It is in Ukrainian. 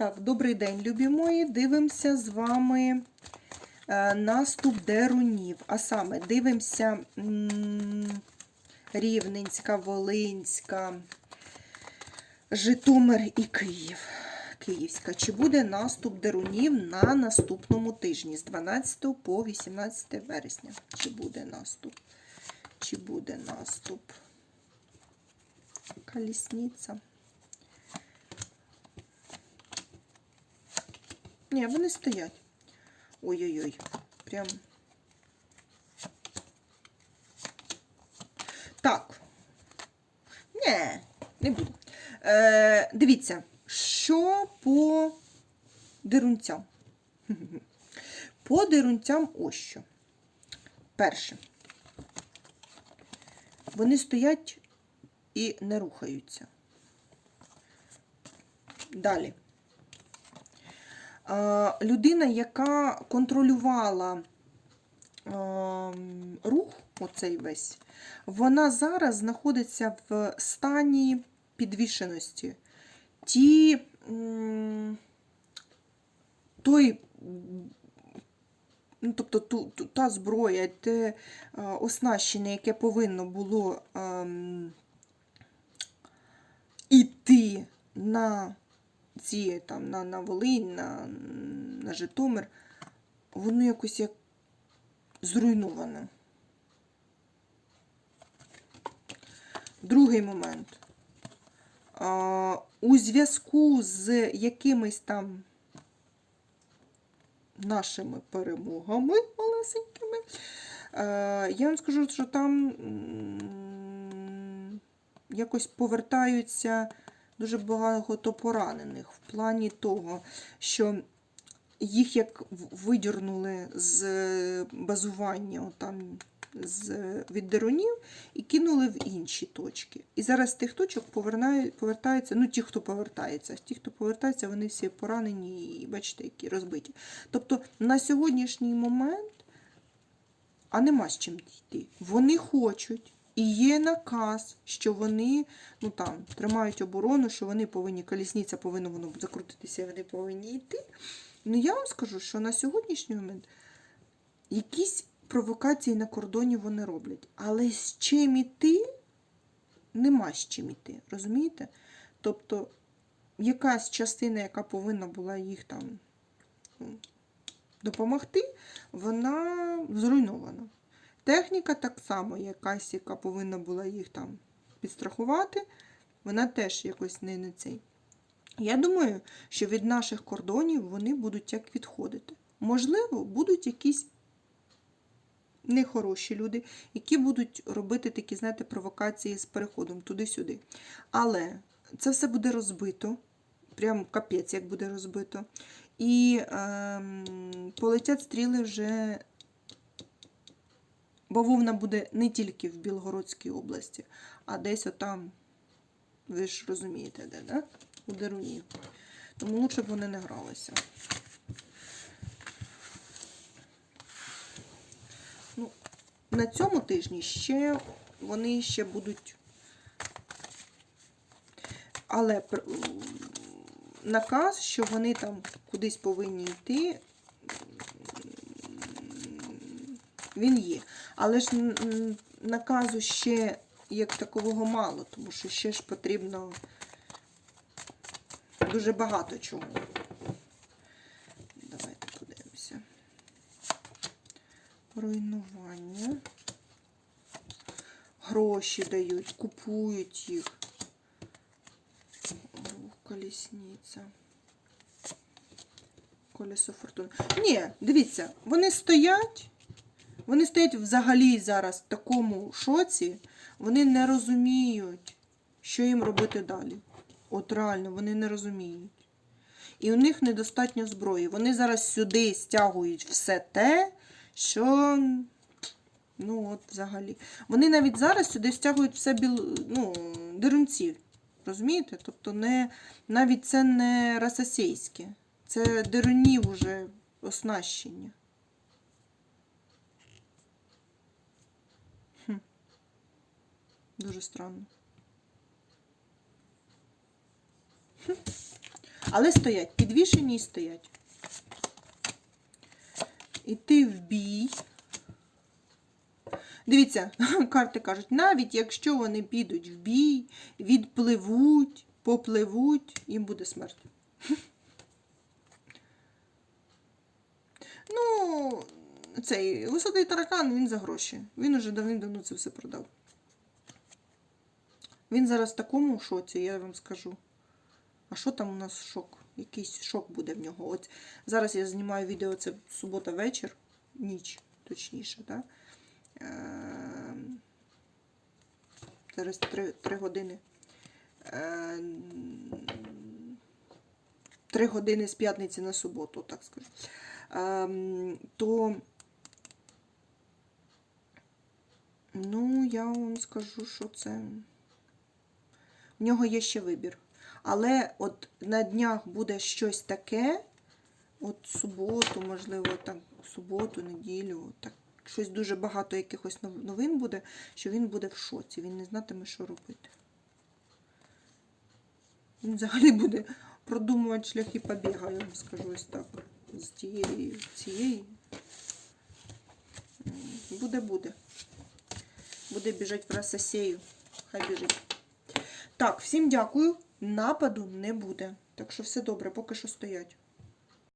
Так, добрий день, любі мої. Дивимося з вами е, наступ дерунів. А саме дивимося Рівненська, Волинська, Житомир і Київ. Київська. Чи буде наступ дерунів на наступному тижні з 12 по 18 вересня? Чи буде наступ? Чи буде наступ? Колісниця. Ні, вони стоять. Ой-ой-ой. Прям. Так. Ні, не буду. Е, дивіться, що по дирунцям? По дирунцям ось що. Перше. Вони стоять і не рухаються. Далі. Е, людина, яка контролювала е, рух, оцей весь, вона зараз знаходиться в стані підвішеності. Ті, той, ну, тобто ту, ту- та зброя, те е, оснащення, яке повинно було ем, іти на ці там на, на Волинь, на, на Житомир, воно якось як зруйноване. Другий момент. А, у зв'язку з якимись там нашими перемогами малесенькими, е, я вам скажу, що там якось повертаються дуже багато поранених в плані того, що їх як видірнули з базування там, з, від деронів і кинули в інші точки. І зараз тих точок повертаються, ну ті, хто повертається, ті, хто повертається, вони всі поранені і бачите, які розбиті. Тобто на сьогоднішній момент, а нема з чим йти. Вони хочуть. І є наказ, що вони ну там тримають оборону, що вони повинні, колісниця повинна воно закрутитися, і вони повинні йти. Ну я вам скажу, що на сьогоднішній момент якісь провокації на кордоні вони роблять. Але з чим іти, нема з чим іти. Розумієте? Тобто якась частина, яка повинна була їх там ну, допомогти, вона зруйнована. Техніка так само, якась, яка повинна була їх там підстрахувати, вона теж якось не, не цей. Я думаю, що від наших кордонів вони будуть як відходити. Можливо, будуть якісь нехороші люди, які будуть робити такі, знаєте, провокації з переходом туди-сюди. Але це все буде розбито, прям капець, як буде розбито. І ем, полетять стріли вже бавовна буде не тільки в Білгородській області, а десь отам, ви ж розумієте, де, да? у Деруні. Тому лучше б вони не гралися. Ну, на цьому тижні ще вони ще будуть. Але наказ, що вони там кудись повинні йти, він є. Але ж наказу ще як такового мало, тому що ще ж потрібно дуже багато чого. Давайте подивимося. Руйнування. Гроші дають, купують їх. Колісниця. Колесо фортуни. Ні, дивіться, вони стоять. Вони стоять взагалі зараз в такому шоці, вони не розуміють, що їм робити далі. От реально, вони не розуміють. І у них недостатньо зброї. Вони зараз сюди стягують все те, що. Ну, от взагалі. Вони навіть зараз сюди стягують все біл... ну, дерунців. Розумієте? Тобто не... навіть це не расасейське. Це дерунів уже оснащення. Дуже странно. Але стоять, підвішені і стоять. Іти в бій. Дивіться, карти кажуть, навіть якщо вони підуть в бій, відпливуть, попливуть, їм буде смерть. Ну, цей високий таракан, він за гроші. Він уже давним-давно це все продав. Він зараз в такому шоці, я вам скажу. А що там у нас шок? Якийсь шок буде в нього. От зараз я знімаю відео, це субота вечір, ніч, точніше, так? Ем, Зараз три, три години. Ем, Три години з п'ятниці на суботу, так скажу. Ем, То, ну, я вам скажу, що це. В нього є ще вибір. Але от на днях буде щось таке, от суботу, можливо, там, суботу, неділю, так, щось дуже багато якихось новин буде, що він буде в шоці, він не знатиме, що робити. Він взагалі буде продумувати шляхи побіга, я вам скажу ось так. З тієї, цієї. Буде, буде. Біжать в Рососею. Хай біжить. Так, всім дякую. Нападу не буде. Так що все добре, поки що стоять.